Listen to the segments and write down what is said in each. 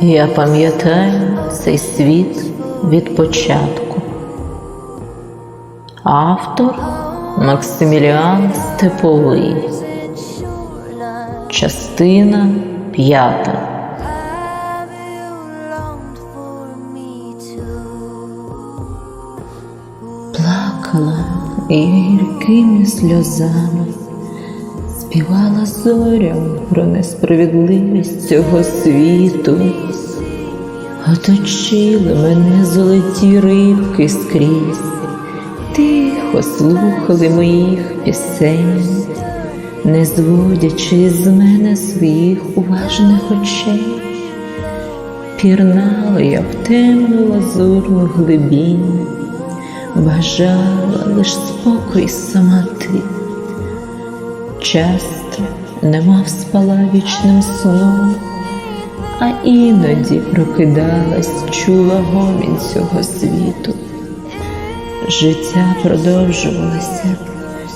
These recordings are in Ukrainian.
Я пам'ятаю цей світ від початку. Автор Максиміліан Степовий. Частина п'ята. Плакала гіркими сльозами співала зорям про несправедливість цього світу. Оточили мене золоті рибки скрізь, тихо слухали моїх пісень, не зводячи з мене своїх уважних очей. Пірнала я в темну лазурну глибінь, бажала лиш спокій самоти. Часто немов спала вічним сном, а іноді прокидалась, чула гомін цього світу. Життя продовжувалося,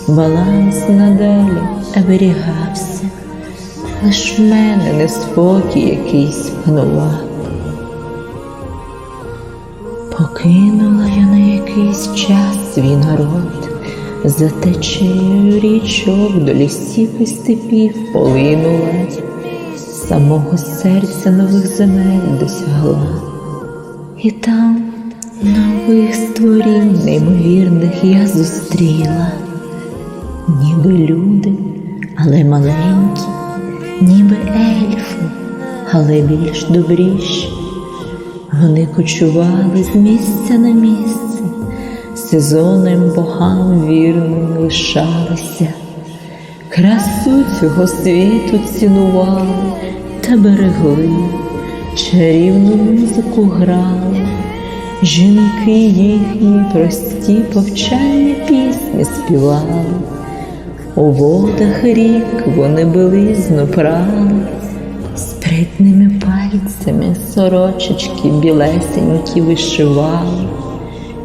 баланс надалі оберігався, лиш в мене неспокій якийсь панував. Покинула я на якийсь час свій народ, за течею річок до лісів і степів полинула, самого серця нових земель досягла, і там нових створінь неймовірних я зустріла, ніби люди, але маленькі, ніби ельфи, але більш добріші. Вони кочували з місця на місце, сезонним богам вірним лишалися, красу цього світу цінували та берегли, чарівну музику грали, жінки їхні прості повчальні пісні співали, у водах рік вони билизну прали. Спритними пальцями сорочечки білесенькі вишивали,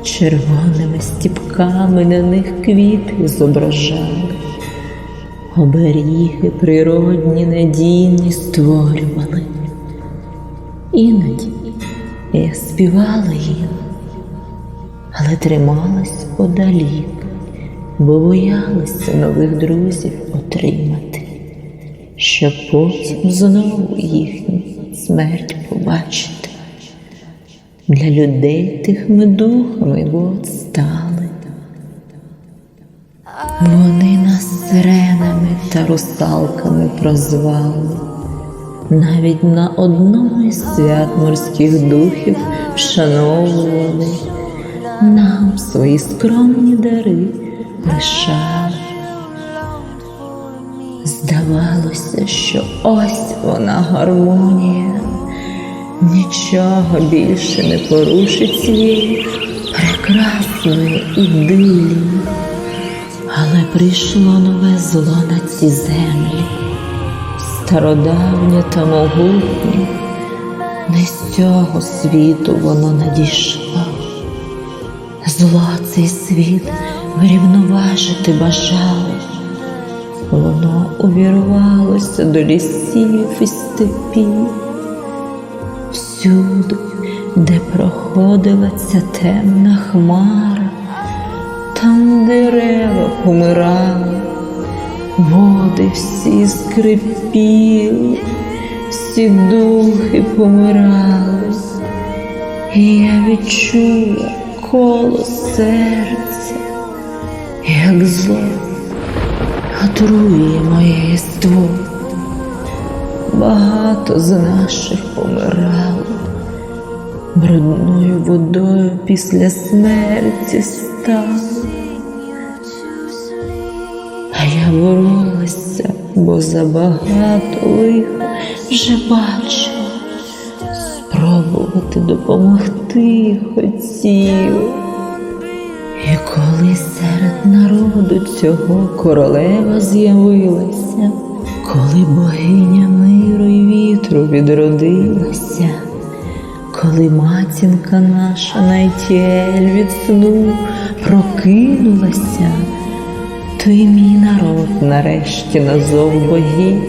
червоними стіпками на них квіти зображали, оберіги природні надійні створювали. Іноді я співала їм, але трималась подалік, бо боялася нових друзів отримати щоб потім знову їхню смерть побачити. Для людей тихими духами вод стали. Вони нас сиренами та русалками прозвали, навіть на одному із свят морських духів вшановували, нам свої скромні дари лишали. Здавалося, що ось вона гармонія, нічого більше не порушить цієї прекрасної ідилії. Але прийшло нове зло на ці землі, стародавнє та могутнє, не з цього світу воно надійшло. Зло цей світ врівноважити бажало. Воно увірвалося до лісів і степів, всюди, де проходила ця темна хмара, там дерева помирали, води всі скрипіли, всі духи помирали, і я відчула коло серця, як зло отрує моє єство. Багато з наших помирало, брудною водою після смерті стало. А я боролася, бо забагато лиха вже бачила, спробувати допомогти хотіла. І коли серед народу цього королева з'явилася, коли богиня миру й вітру відродилася, коли матінка наша Найтєль від сну прокинулася, то й мій народ нарешті на зов богів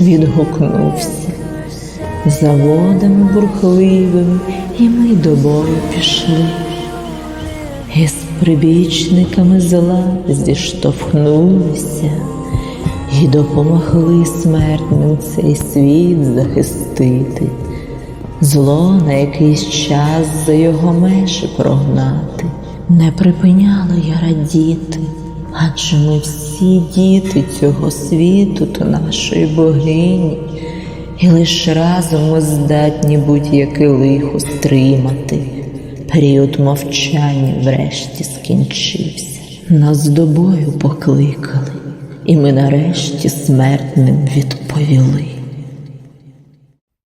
відгукнувся. за водами бурхливими, і ми до бою пішли. І з прибічниками зла зіштовхнулися і допомогли смертним цей світ захистити, зло на якийсь час за його межі прогнати. Не припиняла я радіти, адже ми всі діти цього світу та нашої богині, і лиш разом ми здатні будь-яке лихо стримати. Період мовчання врешті скінчився. Нас до бою покликали, і ми нарешті смертним відповіли.